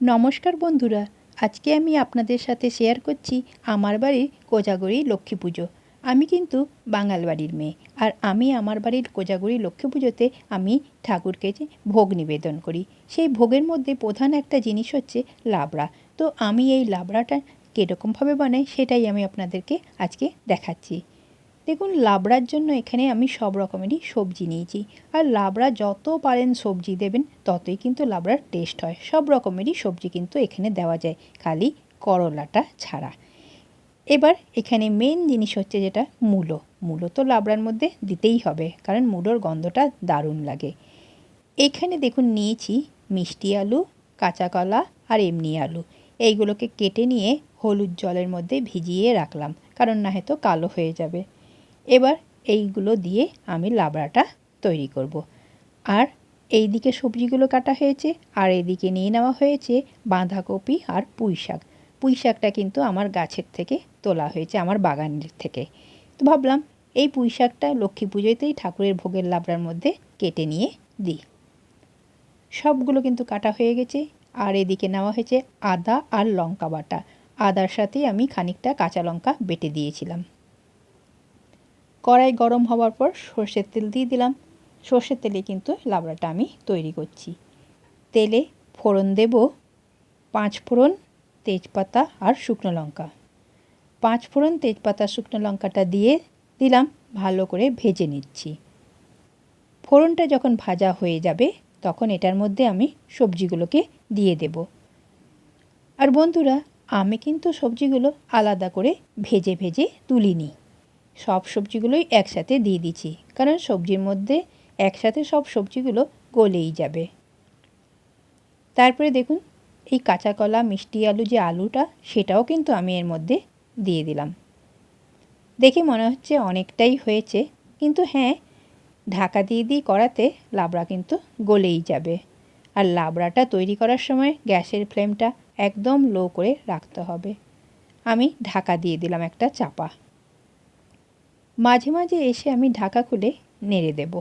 নমস্কার বন্ধুরা, আজকে আমি আপনাদের সাথে শেয়ার করছি আমার বাড়ির কোজাগরি লক্ষ্মী পুজো। আমি কিন্তু বাঙাল বাড়ির মেয়ে আর আমি আমার বাড়ির কোজাগরি লক্ষ্মী পুজোতে আমি ঠাকুরকে যে ভোগ নিবেদন করি। সেই ভোগের মধ্যে প্রধান একটা জিনিস হচ্ছে লাবড়া। তো আমি এই লাবড়াটা কীরকমভাবে বানাই সেটাই আমি আপনাদেরকে আজকে দেখাচ্ছি। দেখুন, লাবড়ার জন্য এখানে আমি সব রকমেরই সবজি নিয়েছি। আর লাবড়া যত পারেন সবজি দেবেন, ততই কিন্তু লাবড়ার টেস্ট হয়। সব রকমেরই সবজি কিন্তু এখানে দেওয়া যায়, খালি করলাটা ছাড়া। এবার এখানে মেন জিনিস হচ্ছে যেটা, মূলো। মূলো তো লাবড়ার মধ্যে দিতেই হবে, কারণ মূলোর গন্ধটা দারুণ লাগে। এখানে দেখুন, নিয়েছি মিষ্টি আলু, কাঁচা কলা আর এমনি আলু। এইগুলোকে কেটে নিয়ে হলুদ জলের মধ্যে ভিজিয়ে রাখলাম, কারণ না হয়তো কালো হয়ে যাবে। এবার এইগুলো দিয়ে আমি লাবড়াটা তৈরি করব। আর এই দিকে সবজিগুলো কাটা হয়েছে, আর এদিকে নিয়ে নেওয়া হয়েছে বাঁধাকপি আর পুঁই শাক পুঁই শাকটা কিন্তু আমার গাছের থেকে তোলা হয়েছে, আমার বাগানের থেকে। তো ভাবলাম এই পুঁই শাকটা লক্ষ্মী পুজোতেই ঠাকুরের ভোগের লাবড়ার মধ্যে কেটে নিয়ে দিই। সবগুলো কিন্তু কাটা হয়ে গেছে, আর এদিকে নেওয়া হয়েছে আদা আর লঙ্কা বাটা। আদার সাথে আমি খানিকটা কাঁচা লঙ্কা বেটে দিয়েছিলাম। কড়াই গরম হওয়ার পর সর্ষের তেল দিয়ে দিলাম। সর্ষের তেলে কিন্তু লাবড়াটা আমি তৈরি করছি। তেলে ফোড়ন দেব, পাঁচ ফোড়ন তেজপাতা আর শুকনো লঙ্কা। পাঁচ ফোড়ন তেজপাতা, শুকনো লঙ্কাটা দিয়ে দিলাম, ভালো করে ভেজে নিচ্ছি। ফোড়নটা যখন ভাজা হয়ে যাবে, তখন এটার মধ্যে আমি সবজিগুলোকে দিয়ে দেব। আর বন্ধুরা, আমি কিন্তু সবজিগুলো আলাদা করে ভেজে ভেজে তুলিনি। সব সবজিগুলোই একসাথে দিয়ে দিচ্ছি, কারণ সবজির মধ্যে একসাথে সব সবজিগুলো গলেই যাবে। তারপরে দেখুন, এই কাঁচা কলা, মিষ্টি আলু যে আলুটা, সেটাও কিন্তু আমি এর মধ্যে দিয়ে দিলাম। দেখে মনে হচ্ছে অনেকটাই হয়েছে, কিন্তু হ্যাঁ ঢাকা দিয়ে দিয়ে করাতে লাবড়া কিন্তু গলেই যাবে। আর লাবড়াটা তৈরি করার সময় গ্যাসের ফ্লেমটা একদম লো করে রাখতে হবে। আমি ঢাকা দিয়ে দিলাম একটা চাপা। মাঝে মাঝে এসে আমি ঢাকা খুলে নেড়ে দেব।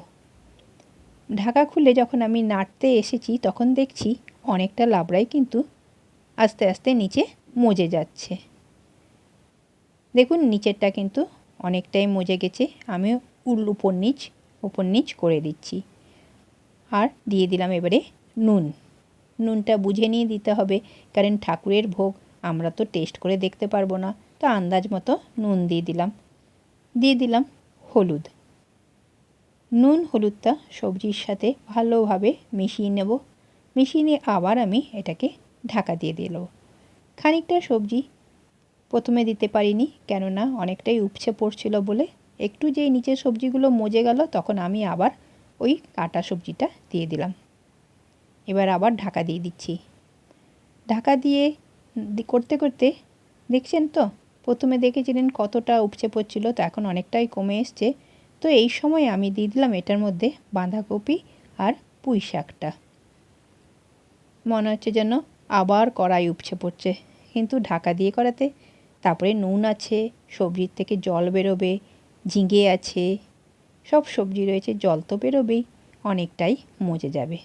ঢাকা খুলে যখন আমি নাড়তে এসেছি, তখন দেখছি অনেকটা লাবড়াই কিন্তু আস্তে আস্তে নিচে মজে যাচ্ছে। দেখুন, নিচেরটা কিন্তু অনেকটাই মজে গেছে। আমি উল উপর নিচ উপর নিচ করে দিচ্ছি। আর দিয়ে দিলাম এবারে নুন। নুনটা বুঝে নিয়ে দিতে হবে, কারণ ঠাকুরের ভোগ আমরা তো টেস্ট করে দেখতে পারব না। তো আন্দাজ মতো নুন দিয়ে দিলাম। দিয়ে দিলাম হলুদ। নুন, হলুদটা সবজির সাথে ভালোভাবে মিশিয়ে নেব। মিশিয়ে নিয়ে আবার আমি এটাকে ঢাকা দিয়ে দিল খানিকটা সবজি প্রথমে দিতে পারিনি, কেননা অনেকটাই উপচে পড়ছিল বলে। একটু যেই নিচের সবজিগুলো মজে গেল, তখন আমি আবার ওই কাটা সবজিটা দিয়ে দিলাম। এবার আবার ঢাকা দিয়ে দিচ্ছি। ঢাকা দিয়ে করতে করতে দেখছেন তো? প্রথমে দেখেছিলেন কতটা উপচে পড়ছিল, তো এখন অনেকটাই কমে এসছে। তো এই সময় আমি দিয়ে দিলাম এটার মধ্যে বাঁধাকপি আর পুঁই শাকটা। মনে হচ্ছে যেন আবার কড়াই উপচে পড়ছে। কিন্তু ঢাকা দিয়ে করাতে, তারপরে নুন আছে, সবজির থেকে জল বেরোবে, ঝিঙে আছে, সব সবজি রয়েছে, জল তো বেরোবেই, অনেকটাই মজে যাবে।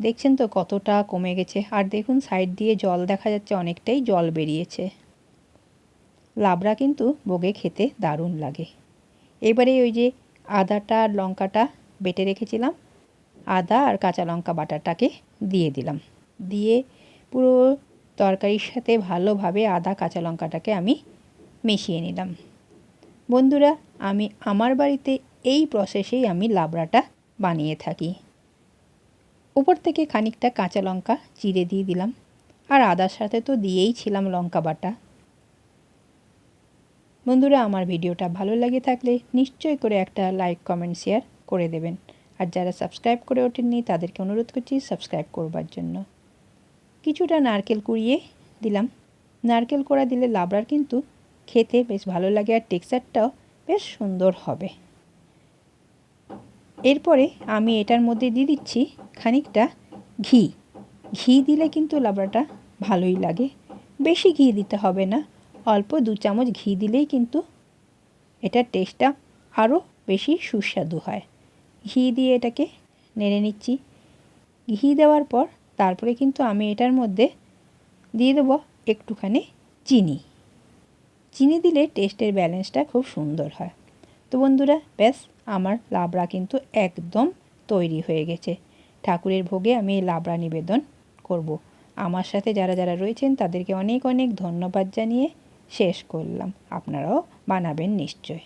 দেখছেন তো কতটা কমে গেছে। আর দেখুন সাইড দিয়ে জল দেখা যাচ্ছে অনেকটাই জল বেরিয়েছে। লাবড়া কিন্তু বগে খেতে দারুণ লাগে। এবারে ওই যে আদাটা আর লঙ্কাটা বেটে রেখেছিলাম। আদা আর কাঁচা লঙ্কা বাটাটাকে দিয়ে দিলাম। দিয়ে পুরো তরকারির সাথে ভালোভাবে আদা, কাঁচা লঙ্কাটাকে আমি মিশিয়ে নিলাম। বন্ধুরা, আমি আমার বাড়িতে এই প্রসেসেই আমি লাবড়াটা বানিয়ে থাকি। উপর থেকে খানিকটা কাঁচা লঙ্কা চিড়ে দিয়ে দিলাম। আর আদার সাথে তো দিয়েই ছিলাম লঙ্কা বাটা। বন্ধুরা, আমার ভিডিওটা ভালো লাগে থাকলে নিশ্চয় করে একটা লাইক কমেন্ট শেয়ার করে দেবেন। আর যারা সাবস্ক্রাইব করে ওঠেননি, তাদেরকে অনুরোধ করছি সাবস্ক্রাইব করবার জন্য। কিছুটা নারকেল কুড়িয়ে দিলাম। নারকেল কোড়া দিলে লাবড়ার কিন্তু খেতে বেশ ভালো লাগে আর টেক্সচারটাও বেশ সুন্দর হবে। এরপরে আমি এটার মধ্যে দিয়ে দিচ্ছি খানিকটা ঘি। ঘি দিলে কিন্তু লাবড়াটা ভালোই লাগে। বেশি ঘি দিতে হবে না। অল্প দু চামচ ঘি দিলেই কিন্তু এটার টেস্টটা আরও বেশি সুস্বাদু হয়। ঘি দিয়ে এটাকে নেড়ে নিচ্ছি। ঘি দেওয়ার পর তারপরে কিন্তু আমি এটার মধ্যে দিয়ে দেবো একটুখানি চিনি। চিনি দিলে টেস্টের ব্যালেন্সটা খুব সুন্দর হয়। তো বন্ধুরা, ব্যাস, আমার লাবড়া কিন্তু একদম তৈরি হয়ে গেছে। ঠাকুরের ভোগে আমি এই লাবড়া নিবেদন করব। আমার সাথে যারা যারা রয়েছেন, তাদেরকে অনেক অনেক ধন্যবাদ জানিয়ে শেষ করলাম। আপনারাও বানাবেন নিশ্চয়।